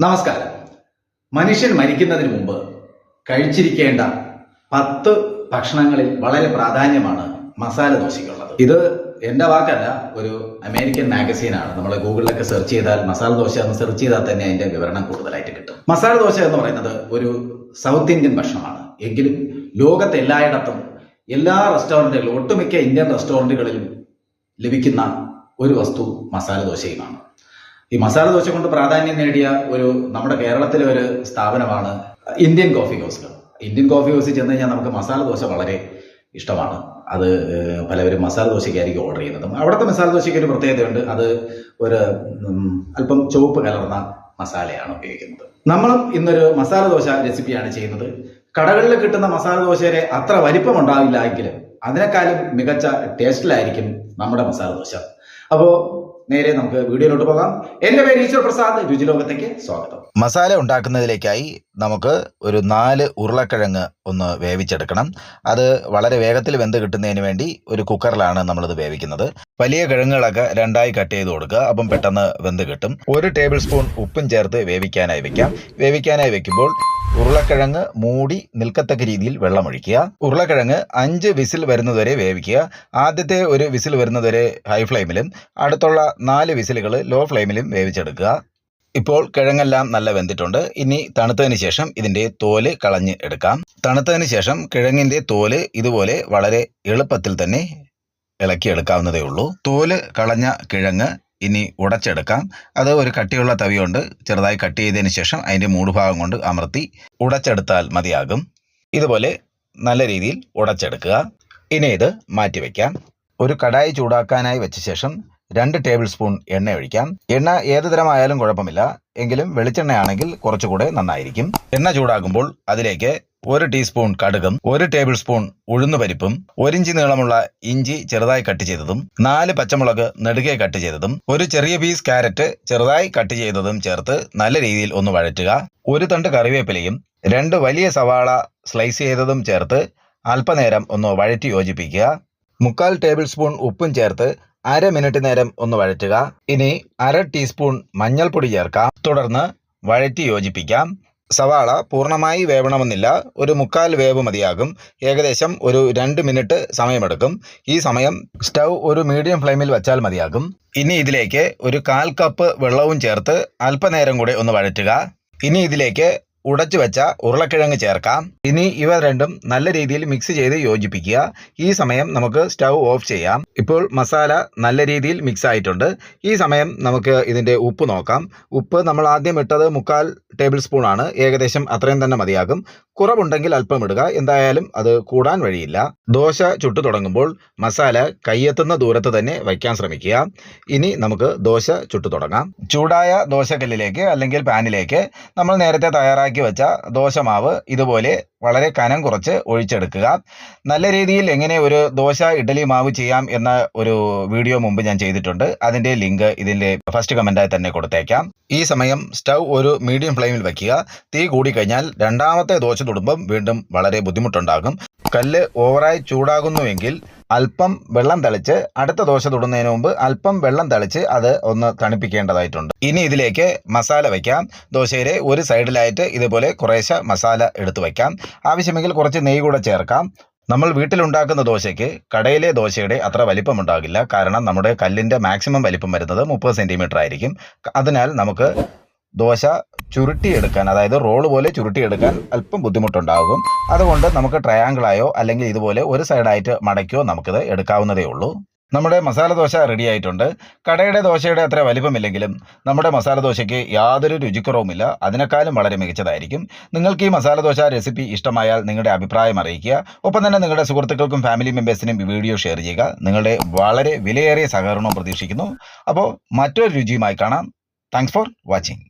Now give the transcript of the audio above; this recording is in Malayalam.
നമസ്കാരം. മനുഷ്യൻ മരിക്കുന്നതിന് മുമ്പ് കഴിച്ചിരിക്കേണ്ട പത്ത് ഭക്ഷണങ്ങളിൽ വളരെ പ്രാധാന്യമാണ് മസാല ദോശയ്ക്കുള്ളത്. ഇത് എന്റെ വാക്കല്ല ഒരു അമേരിക്കൻ മാഗസീനാണ് നമ്മൾ ഗൂഗിളിലൊക്കെ സെർച്ച് ചെയ്താൽ മസാല ദോശ എന്ന് സെർച്ച് ചെയ്താൽ തന്നെ അതിന്റെ വിവരണം കൂടുതലായിട്ട് കിട്ടും. മസാല ദോശ എന്ന് പറയുന്നത് ഒരു സൗത്ത് ഇന്ത്യൻ ഭക്ഷണമാണ്. എങ്കിലും ലോകത്ത് എല്ലായിടത്തും എല്ലാ റെസ്റ്റോറന്റുകളിലും ഒട്ടുമിക്ക ഇന്ത്യൻ റെസ്റ്റോറന്റുകളിലും ലഭിക്കുന്ന ഒരു വസ്തു മസാല ദോശയുമാണ്. ഈ മസാല ദോശ കൊണ്ട് പ്രാധാന്യം നേടിയ ഒരു നമ്മുടെ കേരളത്തിലെ ഒരു സ്ഥാപനമാണ് ഇന്ത്യൻ കോഫി ഹൗസുകൾ ഇന്ത്യൻ കോഫി ഹൗസിൽ ചെന്ന് കഴിഞ്ഞാൽ നമുക്ക് മസാല ദോശ വളരെ ഇഷ്ടമാണ്. അത് പലവരും മസാല ദോശയ്ക്കായിരിക്കും ഓർഡർ ചെയ്യുന്നത്. അവിടുത്തെ മസാല ദോശയ്ക്ക് ഒരു പ്രത്യേകതയുണ്ട്. അത് ഒരു അല്പം ചുവപ്പ് കലർന്ന മസാലയാണ് ഉപയോഗിക്കുന്നത്. നമ്മളും ഇന്നൊരു മസാല ദോശ റെസിപ്പിയാണ് ചെയ്യുന്നത്. കടകളിൽ കിട്ടുന്ന മസാല ദോശയുടെ അത്ര വലിപ്പം ഉണ്ടാവില്ല എങ്കിലും അതിനേക്കാളും മികച്ച ടേസ്റ്റിലായിരിക്കും നമ്മുടെ മസാല ദോശ. അപ്പോൾ നേരെ നമുക്ക് വീഡിയോയിലോട്ട് പോകാം. എന്റെ പേര് ഈശ്വർ പ്രസാദ്. രുചിലോകത്തേക്ക് സ്വാഗതം. മസാല ഉണ്ടാക്കുന്നതിലേക്കായി നമുക്ക് ഒരു നാല് ഉരുളക്കിഴങ്ങ് ഒന്ന് വേവിച്ചെടുക്കണം. അത് വളരെ വേഗത്തിൽ വെന്ത് കിട്ടുന്നതിന് വേണ്ടി ഒരു കുക്കറിലാണ് നമ്മളിത് വേവിക്കുന്നത്. വലിയ കിഴങ്ങുകളൊക്കെ രണ്ടായി കട്ട് ചെയ്ത് കൊടുക്കുക. അപ്പം പെട്ടെന്ന് വെന്ത് കിട്ടും. ഒരു ടേബിൾ സ്പൂൺ ഉപ്പും ചേർത്ത് വേവിക്കാനായി വെക്കാം. വേവിക്കാനായി വെക്കുമ്പോൾ ഉരുളക്കിഴങ്ങ് മൂടി നിൽക്കത്തക്ക രീതിയിൽ വെള്ളമൊഴിക്കുക. ഉരുളക്കിഴങ്ങ് അഞ്ച് വിസിൽ വരുന്നതുവരെ വേവിക്കുക. ആദ്യത്തെ ഒരു വിസിൽ വരുന്നതുവരെ ഹൈ ഫ്ലെയിമിലും അടുത്തുള്ള നാല് വിസിലുകൾ ലോ ഫ്ലെയിമിലും വേവിച്ചെടുക്കുക. ഇപ്പോൾ കിഴങ്ങെല്ലാം നല്ല വെന്തിട്ടുണ്ട്. ഇനി തണുത്തതിന് ശേഷം ഇതിന്റെ തോൽ കളഞ്ഞ് എടുക്കാം. തണുത്തതിന് ശേഷം കിഴങ്ങിന്റെ തോൽ ഇതുപോലെ വളരെ എളുപ്പത്തിൽ തന്നെ ഇളക്കിയെടുക്കാവുന്നതേ ഉള്ളൂ. തോൽ കളഞ്ഞ കിഴങ്ങ് ഇനി ഉടച്ചെടുക്കാം. അത് ഒരു കട്ടിയുള്ള തവി കൊണ്ട് ചെറുതായി കട്ട് ചെയ്തതിന് ശേഷം അതിന്റെ മൂടുഭാഗം കൊണ്ട് അമർത്തി ഉടച്ചെടുത്താൽ മതിയാകും. ഇതുപോലെ നല്ല രീതിയിൽ ഉടച്ചെടുക്കുക. ഇനി ഇത് മാറ്റി വയ്ക്കാം ഒരു കടായി ചൂടാക്കാനായി വെച്ച ശേഷം രണ്ട് ടേബിൾ സ്പൂൺ എണ്ണ ഒഴിക്കാം. എണ്ണ ഏത് തരമായാലും കുഴപ്പമില്ല. എങ്കിലും വെളിച്ചെണ്ണയാണെങ്കിൽ കുറച്ചുകൂടെ നന്നായിരിക്കും. എണ്ണ ചൂടാകുമ്പോൾ അതിലേക്ക് ഒരു ടീസ്പൂൺ കടുകും ഒരു ടേബിൾ സ്പൂൺ ഉഴുന്നുപരിപ്പും ഒരിഞ്ചി നീളമുള്ള ഇഞ്ചി ചെറുതായി കട്ട് ചെയ്തതും നാല് പച്ചമുളക് നെടുകെ കട്ട് ചെയ്തതും ഒരു ചെറിയ പീസ് ക്യാരറ്റ് ചെറുതായി കട്ട് ചെയ്തതും ചേർത്ത് നല്ല രീതിയിൽ ഒന്ന് വഴറ്റുക. ഒരു തണ്ട് കറിവേപ്പിലയും രണ്ട് വലിയ സവാള സ്ലൈസ് ചെയ്തതും ചേർത്ത് അല്പനേരം ഒന്ന് വഴറ്റി യോജിപ്പിക്കുക. മുക്കാൽ ടേബിൾ സ്പൂൺ ഉപ്പും ചേർത്ത് അര മിനിറ്റ് നേരം ഒന്ന് വഴറ്റുക. ഇനി അര ടീസ്പൂൺ മഞ്ഞൾപ്പൊടി ചേർക്കാം. തുടർന്ന് വഴറ്റി യോജിപ്പിക്കാം. സവാള പൂർണമായി വേവണമെന്നില്ല. ഒരു മുക്കാൽ വേവ് മതിയാകും. ഏകദേശം ഒരു രണ്ട് മിനിറ്റ് സമയമെടുക്കും. ഈ സമയം സ്റ്റൗ ഒരു മീഡിയം ഫ്ലെയിമിൽ വെച്ചാൽ മതിയാകും. ഇനി ഇതിലേക്ക് ഒരു കാൽ കപ്പ് വെള്ളവും ചേർത്ത് അല്പനേരം കൂടെ ഒന്ന് വഴറ്റുക. ഇനി ഇതിലേക്ക് ഉടച്ചു വെച്ച ഉരുളക്കിഴങ്ങ് ചേർക്കാം. ഇനി ഇവ രണ്ടും നല്ല രീതിയിൽ മിക്സ് ചെയ്ത് യോജിപ്പിക്കുക. ഈ സമയം നമുക്ക് സ്റ്റൗ ഓഫ് ചെയ്യാം. ഇപ്പോൾ മസാല നല്ല രീതിയിൽ മിക്സ് ആയിട്ടുണ്ട്. ഈ സമയം നമുക്ക് ഇതിന്റെ ഉപ്പ് നോക്കാം. ഉപ്പ് നമ്മൾ ആദ്യം ഇട്ടത് മുക്കാൽ ടേബിൾ സ്പൂൺ ആണ്. ഏകദേശം അത്രയും തന്നെ മതിയാകും. കുറവുണ്ടെങ്കിൽ അല്പം ഇടുക. എന്തായാലും അത് കൂടാൻ വഴിയില്ല. ദോശ ചുട്ടു തുടങ്ങുമ്പോൾ മസാല കയ്യെത്തുന്ന ദൂരത്ത് തന്നെ വയ്ക്കാൻ ശ്രമിക്കുക. ഇനി നമുക്ക് ദോശ ചുട്ടു തുടങ്ങാം. ചൂടായ ദോശക്കല്ലിലേക്ക് അല്ലെങ്കിൽ പാനിലേക്ക് നമ്മൾ നേരത്തെ തയ്യാറാക്കി വെച്ച ദോശമാവ് ഇതുപോലെ വളരെ കനം കുറച്ച് ഒഴിച്ചെടുക്കുക. നല്ല രീതിയിൽ എങ്ങനെ ഒരു ദോശ ഇഡലി മാവ് ചെയ്യാം എന്ന ഒരു വീഡിയോ മുമ്പ് ഞാൻ ചെയ്തിട്ടുണ്ട്. അതിന്റെ ലിങ്ക് ഇതിന്റെ ഫസ്റ്റ് കമന്റായി തന്നെ കൊടുത്തേക്കാം. ഈ സമയം സ്റ്റൗ ഒരു മീഡിയം ഫ്ലെയിമിൽ വയ്ക്കുക തീ കൂടിക്കഴിഞ്ഞാൽ രണ്ടാമത്തെ ദോശ തൊടുമ്പം വീണ്ടും വളരെ ബുദ്ധിമുട്ടുണ്ടാകും. കല്ല് ഓവറായി ചൂടാകുന്നുവെങ്കിൽ അല്പം വെള്ളം തളിച്ച് അടുത്ത ദോശ തൊടുന്നതിന് മുമ്പ് അല്പം വെള്ളം തളിച്ച് അത് ഒന്ന് തണുപ്പിക്കേണ്ടതായിട്ടുണ്ട്. ഇനി ഇതിലേക്ക് മസാല വയ്ക്കാം ദോശയുടെ ഒരു സൈഡിലായിട്ട് ഇതുപോലെ കുറേശ്ശെ മസാല എടുത്തു വയ്ക്കാം ആവശ്യമെങ്കിൽ കുറച്ച് നെയ്യ് കൂടെ ചേർക്കാം. നമ്മൾ വീട്ടിലുണ്ടാക്കുന്ന ദോശയ്ക്ക് കടയിലെ ദോശയുടെ അത്ര വലിപ്പമുണ്ടാകില്ല. കാരണം നമ്മുടെ കല്ലിന്റെ മാക്സിമം വലിപ്പം വരുന്നത് മുപ്പത് സെന്റിമീറ്റർ ആയിരിക്കും അതിനാൽ നമുക്ക് ദോശ ചുരുട്ടിയെടുക്കാൻ അതായത് റോൾ പോലെ ചുരുട്ടിയെടുക്കാൻ അല്പം ബുദ്ധിമുട്ടുണ്ടാകും. അതുകൊണ്ട് നമുക്ക് ട്രയാങ്കിളായോ അല്ലെങ്കിൽ ഇതുപോലെ ഒരു സൈഡായിട്ട് മടക്കിയോ നമുക്കിത് എടുക്കാവുന്നതേ ഉള്ളൂ. നമ്മുടെ മസാല ദോശ റെഡി ആയിട്ടുണ്ട്. കടയുടെ ദോശയുടെ അത്ര വലിപ്പമില്ലെങ്കിലും നമ്മുടെ മസാല ദോശയ്ക്ക് യാതൊരു രുചിക്കുറവുമില്ല. അതിനേക്കാളും വളരെ മികച്ചതായിരിക്കും. നിങ്ങൾക്ക് ഈ മസാല ദോശ റെസിപ്പി ഇഷ്ടമായാൽ നിങ്ങളുടെ അഭിപ്രായം അറിയിക്കുക. ഒപ്പം തന്നെ നിങ്ങളുടെ സുഹൃത്തുക്കൾക്കും ഫാമിലി മെമ്പേഴ്സിനും വീഡിയോ ഷെയർ ചെയ്യുക. നിങ്ങളുടെ വളരെ വിലയേറിയ സഹകരണവും പ്രതീക്ഷിക്കുന്നു. അപ്പോൾ മറ്റൊരു രുചിയുമായി കാണാം. Thanks for watching